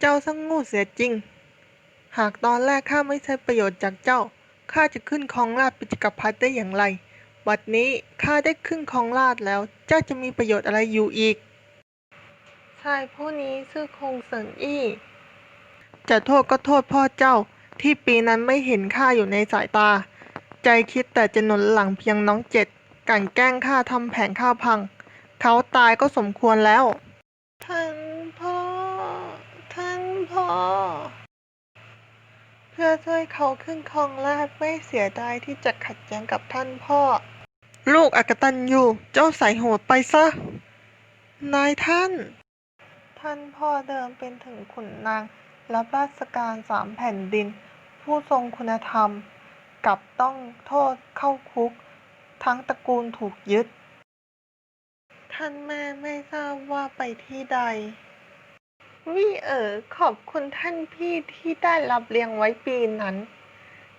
เจ้าช่างโง่เสียจริง หากตอนแรกข้าไม่ใช้ประโยชน์จากเจ้า ข้าจะขึ้นครองราชเป็นจักรพรรดิได้อย่างไร บัดนี้ข้าได้ขึ้นครองราชแล้ว เจ้าจะมีประโยชน์อะไรอยู่อีก ชายผู้นี้ชื่อคงเสิงอี้ จะโทษก็โทษพ่อเจ้าที่ปีนั้นไม่เห็นข้าอยู่ในสายตา ใจคิดแต่จะหนุนหลังเพียงน้องเจ็ด กันแกล้งข้าทำแผนข้าพัง เขาตายก็สมควรแล้ว ท่านพ่อ ท่านพ่ อ เพื่อช่วยเขาขึ้นครองราชไม่เสียดายที่จะขัดแย้งกับท่านพ่อ ลูกอกตันยูเจ้าใส่หัวไปซะ นายท่าน ท่านพ่อเดิมเป็นถึงขุนนางรับราชการสามแผ่นดิน ผู้ทรงคุณธรรม กลับต้องโทษเข้าคุก ทั้งตระกูลถูกยึด ท่านแม่ไม่ทราบว่าไปที่ใด วี่เอ๋อขอบคุณท่านพี่ที่ได้รับเลี้ยงไว้ปีนั้น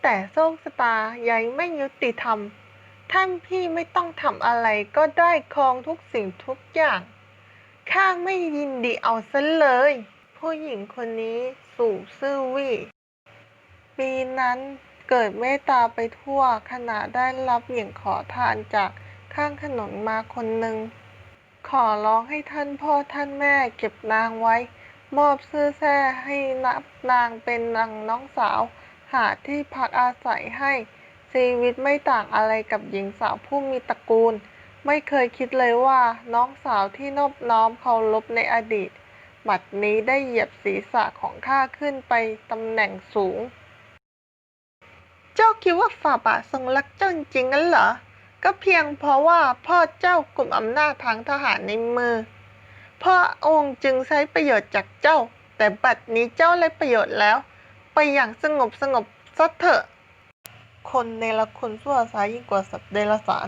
แต่โชคชะตายังไม่ยุติธรรม ท่านพี่ไม่ต้องทำอะไรก็ได้ครองทุกสิ่งทุกอย่างข้าไม่ยินดีเอาซะเลย ผู้หญิงคนนี้สู่ซื่อวี่ปีนั้นเกิดเมตตาไปทั่วขณะได้รับหญิงขอทานจากข้างถนนมาคนหนึ่ง ขอร้องให้ท่านพ่อท่านแม่เก็บนางไว้ มอบซื้อแท้ให้นับนางเป็นนางน้องสาว หาที่พักอาศัยให้ ชีวิตไม่ต่างอะไรกับหญิงสาวผู้มีตระกูล ไม่เคยคิดเลยว่าน้องสาวที่นอบน้อมเคารพในอดีตบัดนี้ได้เหยียบศีรษะของข้าขึ้นไปตำแหน่งสูง เจ้าคิดว่าฝ่าบาททรงรักเจ้าจริงๆงั้นเหรอ ก็เพียงเพราะว่าพ่อเจ้ากลุ่มอำนาจทางทหารในมือ พ่อองค์จึงใช้ประโยชน์จากเจ้า แต่บัดนี้เจ้าได้ประโยชน์แล้ว ไปอย่างสงบสงบซะเถอะ คนในละคนชั่วร้ายยิ่งกว่าสัตว์เดรัจฉาน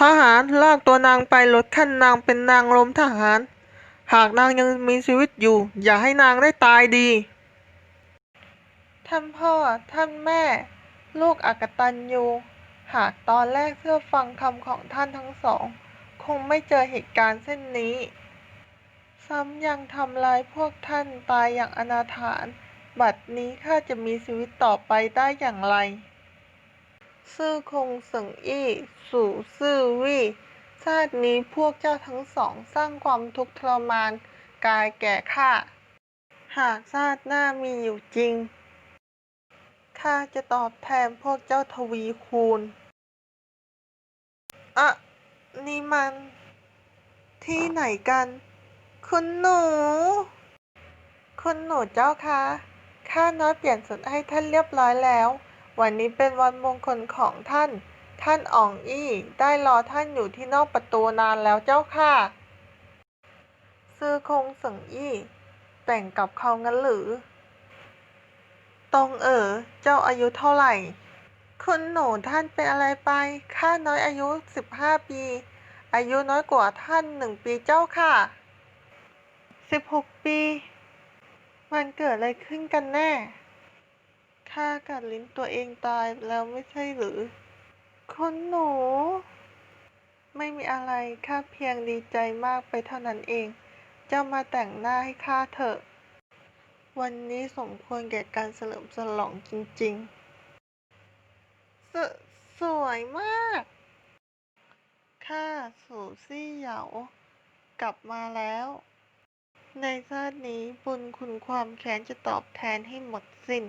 ทหารลากตัวนางไปลดขั้นนางเป็นนางลมทหาร หากนางยังมีชีวิตอยู่ อย่าให้นางได้ตายดี ท่านพ่อ ท่านแม่ ลูกอกตันยูหากตอนแรกเชื่อฟังคำของท่านทั้งสอง คงไม่เจอเหตุการณ์เช่นนี้ ซ้ำยังทำลายพวกท่านตายอย่างอนาถาน บัดนี้ข้าจะมีชีวิตต่อไปได้อย่างไร ซื่อคงสิงอี้สู่ซื่อวี่ชาตินี้พวกเจ้าทั้งสองสร้างความทุกข์ทรมานกายแก่ข้า หากชาติหน้ามีอยู่จริง ข้าจะตอบแทนพวกเจ้าทวีคูณ อะ นี่มัน ที่ไหนกัน คุณหนู คุณหนูเจ้าคะข้าน้อยเปลี่ยนสุดให้ท่านเรียบร้อยแล้ว วันนี้เป็นวันมงคลของท่าน ท่านอ่องอี้ได้รอท่านอยู่ที่นอกประตูนานแล้วเจ้าค่ะ ซื่อคงสิงอี้ แต่งกับเขางั้นหรือ ตรงเอ๋อเจ้าอายุเท่าไหร่ คุณหนูท่านเป็นอะไรไป ข้าน้อยอายุสิบห้าปี อายุน้อยกว่าท่านหนึ่งปีเจ้าค่ะสิบหกปี มันเกิดอะไรขึ้นกันแน่ ข้ากัดลิ้นตัวเองตายแล้วไม่ใช่หรือ คุณหนู ไม่มีอะไร ข้าเพียงดีใจมากไปเท่านั้นเอง เจ้ามาแต่งหน้าให้ข้าเถอะ วันนี้สมควรแก่การเฉลิมฉลองจริง ๆ สวยมาก ข้าสูซี่เหยากลับมาแล้ว ในชาตินี้บุญคุณความแค้นจะตอบแทนให้หมดสิ้น